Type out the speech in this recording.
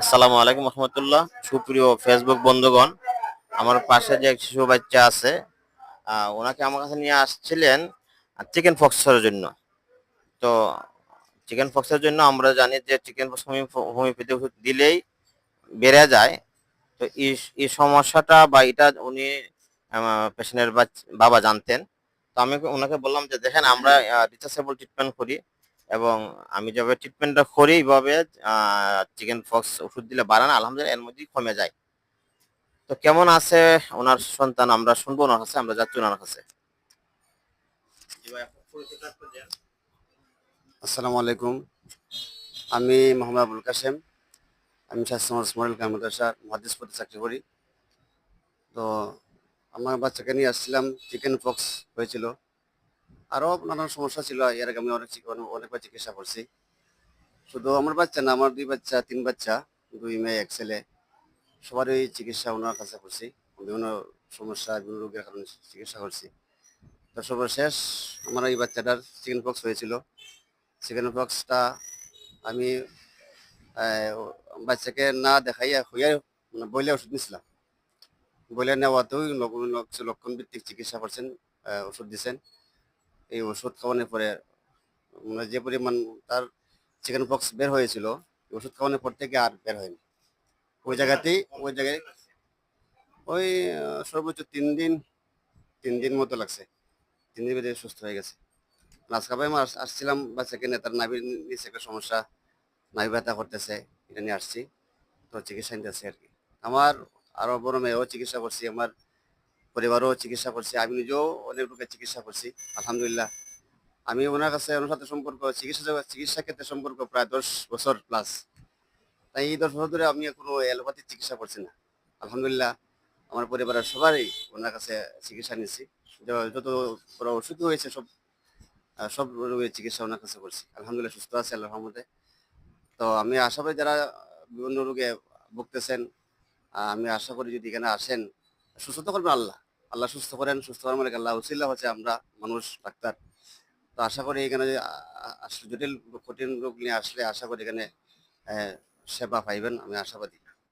আসসালামু আলাইকুম রহমতুল্লাহ। সুপ্রিয় ফেসবুক বন্ধুগণ, আমার পাশে যে এক শিশু বাচ্চা আছে ওনাকে আমার কাছে নিয়ে আসছিলেন চিকেন ফক্সের জন্য। তো চিকেন ফক্সের জন্য আমরা জানি যে চিকেন ফক্স হোমিওপ্যাথি ওষুধ দিলেই বেড়ে যায়। তো এই সমস্যাটা বা এটা উনি পেশেন্টের বাবা জানতেন। তো আমি ওনাকে বললাম যে, দেখেন, আমরা রিচার্জেবল ট্রিটমেন্ট করি। এবং আমি যেভাবে ট্রিটমেন্টটা করি এইভাবে চিকেন ফক্স ওষুধ দিলে বাড়ান আলহামদুলিল্লাহ, এর মধ্যেই কমে যায়। তো কেমন আছে ওনার সন্তান? আমরা শুনব ওনার কাছে, আমরা যাচ্ছি ওনার কাছে। আসসালামু আলাইকুম। আমি মোহাম্মদ আবুল কাসেম আমি মডেল কামাদাসার মহাদিস পদে চাকরি করি। তো আমার বাচ্চাকে নিয়ে আসছিলাম চিকেন ফক্স হয়েছিল। আরও নানান সমস্যা ছিল, এর আগে আমি অনেক অনেকবার চিকিৎসা করছি। শুধু আমার বাচ্চা না, আমার দুই বাচ্চা, তিন বাচ্চা, দুই মেয়ে, এক ছেলে, সবারই চিকিৎসা ওনার কাছে করছি। বিভিন্ন সমস্যা, বিভিন্ন রোগের কারণে চিকিৎসা করছি। তো সর্বশেষ আমার এই বাচ্চাটার চিকেন পক্স হয়েছিল। চিকেন পক্সটা আমি বাচ্চাকে না দেখাইয়া হইয়া মানে বইলে ওষুধ নিছিলাম। বইলে নেওয়াতেও লক্ষণ ভিত্তিক চিকিৎসা করছেন ওষুধ দিছেন। এই ওষুধ খাওয়ানোর পরে মানে যে পরিমাণ তার চিকেন পক্স বের হয়েছিল ওষুধ খাওয়ানোর পর থেকে আর বের হয়নি। ওই জায়গাতেই, ওই জায়গায় ওই, সর্বোচ্চ তিন দিন তিন দিন মতো লাগছে। তিন দিন বেঁধে সুস্থ হয়ে গেছে। আজকে আমি আস- আসছিলাম বাচ্চাকে নিয়ে তার নাভির নিচে একটা সমস্যা, নাভি ব্যথা করতেছে, এটা নিয়ে আসছি। তো চিকিৎসা নিতেছে আর কি। আমার আরও বড় মেয়েও চিকিৎসা করছি, আমার পরিবারও চিকিৎসা করছি, আমি নিজেও অনেক রোগের চিকিৎসা করছি, আলহামদুলিল্লাহ। আমি ওনার কাছে ওনার সাথে সম্পর্ক, চিকিৎসা চিকিৎসা ক্ষেত্রে সম্পর্ক প্রায় দশ বছর প্লাস তাই এই দশ বছর ধরে আমি কোনো অ্যালোপ্যাথিক চিকিৎসা করছি না। আলহামদুলিল্লাহ, আমার পরিবারের সবারই ওনার কাছে চিকিৎসা নিয়েছি। যত বড় ওষুধ হয়েছে, সব সব রোগের চিকিৎসা ওনার কাছে করছি। আলহামদুলিল্লাহ, সুস্থ আছে রহমতে। তো আমি আশা করি যারা বিভিন্ন রোগে ভুগতেছেন আমি আশা করি যদি এখানে আসেন, সুস্থ করবেন আল্লাহ। আল্লাহ সুস্থ করেন, সুস্থ করার মানে আল্লাহ উসিল্লা হচ্ছে আমরা মানুষ, ডাক্তার। তো আশা করি এখানে আসলে জটিল কঠিন রোগ নিয়ে আসলে আশা করি এখানে সেবা পাইবেন, আমি আশাবাদী।